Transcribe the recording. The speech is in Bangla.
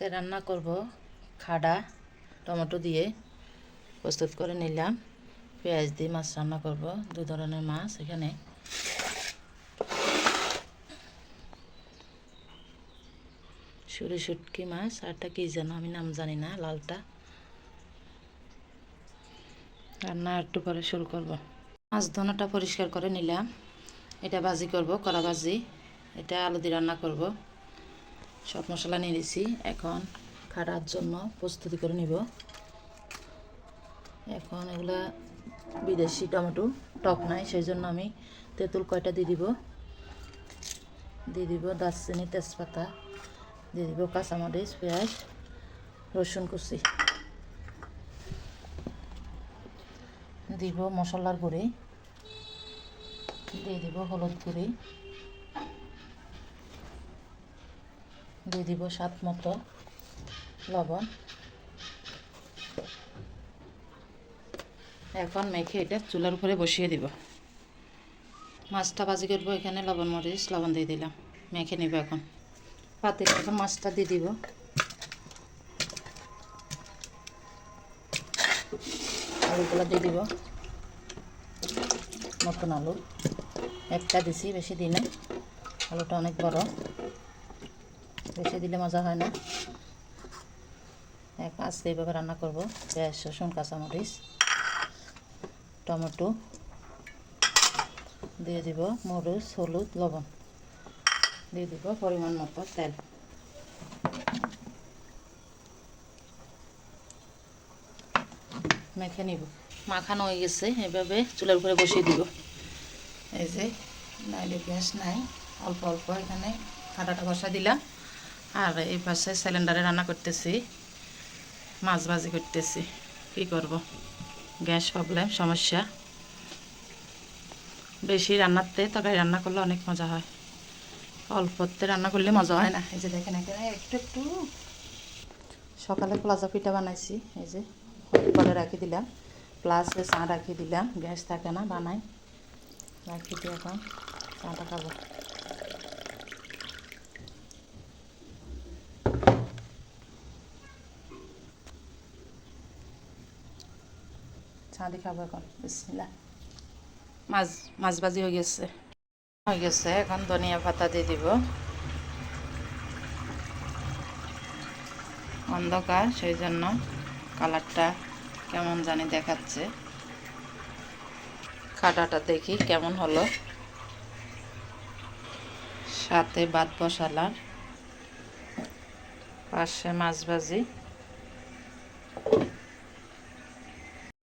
রান্না করব খাডা, টমেটো দিয়ে। প্রস্তুত করে নিলাম। পেঁয়াজ দিয়ে মাছ রান্না করব, দু ধরনের মাছ এখানে। সুরি শুটকি মাছ, আরটা কি যেন, আমি নাম জানি না, লালটা। রান্না একটু পরে শুরু করব। মাছ ধনাটা পরিষ্কার করে নিলাম। এটা ভাজি করব, কড়া ভাজি। এটা আলু দিয়ে রান্না করব। সব মশলা নিয়ে নিয়েছি এখন খাটার জন্য প্রস্তুতি করে নিব। এখন এগুলা বিদেশি টমেটো, টক নাই সেই জন্য আমি তেঁতুল কয়টা দিয়ে দিব। দিয়ে দিব দারচিনি, তেজপাতা, দিয়ে দিব কাঁচামরিচ, পেঁয়াজ, রসুন কুচি। দিব মশলার গুঁড়ি। দিয়ে দিব হলুদ গুঁড়ি। দিয়ে দিব স্বাদ মতো লবণ। এখন মেখে এটা চুলার উপরে বসিয়ে দিব। মাছটা ভাজি করব এখানে, লবণ, মরিচ, লবণ দিয়ে দিলাম। মেখে নিব এখন। পাতে এখন মাছটা দিয়ে দিব। আলুগুলো দিয়ে দিব। নতুন আলু। একটা দিছি, বেশি দিনে আলুটা অনেক বড়। বেশি দিলে মজা হয় না। আজকে এইভাবে রান্না করব। পেঁয়াজ, রসুন, কাঁচামরিচ, টমেটো দিয়ে দিব মরিচ, হলুদ, লবণ। দিয়ে দিব পরিমাণ মতো তেল। মেখে নিব। মাখানো হয়ে গেছে, এভাবে চুলার উপরে বসিয়ে দিব। এই যে, নাইলে গ্যাস নাই, অল্প অল্প এখানে খাটাটা বসা দিলাম। আর এই পাশে সিলিন্ডারে রান্না করতেছি, মাছ ভাজি করতেছি। কি করব? গ্যাস প্রবলেম সমস্যা। বেশি রান্নাতে তরকারি রান্না করলে অনেক মজা হয়। অল্পতে রান্না করলে মজা হয় না। এই যে দেখেন, এখানে একটু একটু সকালে প্লাজা পিঠা বানাইছি। এই যে করে রাখি দিলাম। প্লাসে চা রাখি দিলাম। গ্যাস থাকে না, বানাই। রাখি দিয়ে এখন চাটা খাব। দিয়ে খাব এখন বিসমিল্লা মাছ মাছ ভাজি হয়ে গেছে। হয়ে গেছে, এখন ধনিয়া পাতা দিয়ে দিব। অন্ধকার সেই জন্য কালারটা কেমন জানি দেখাচ্ছে। খাটাটা দেখি কেমন হলো। সাথে ভাত বসালাম। পাশে মাছ ভাজি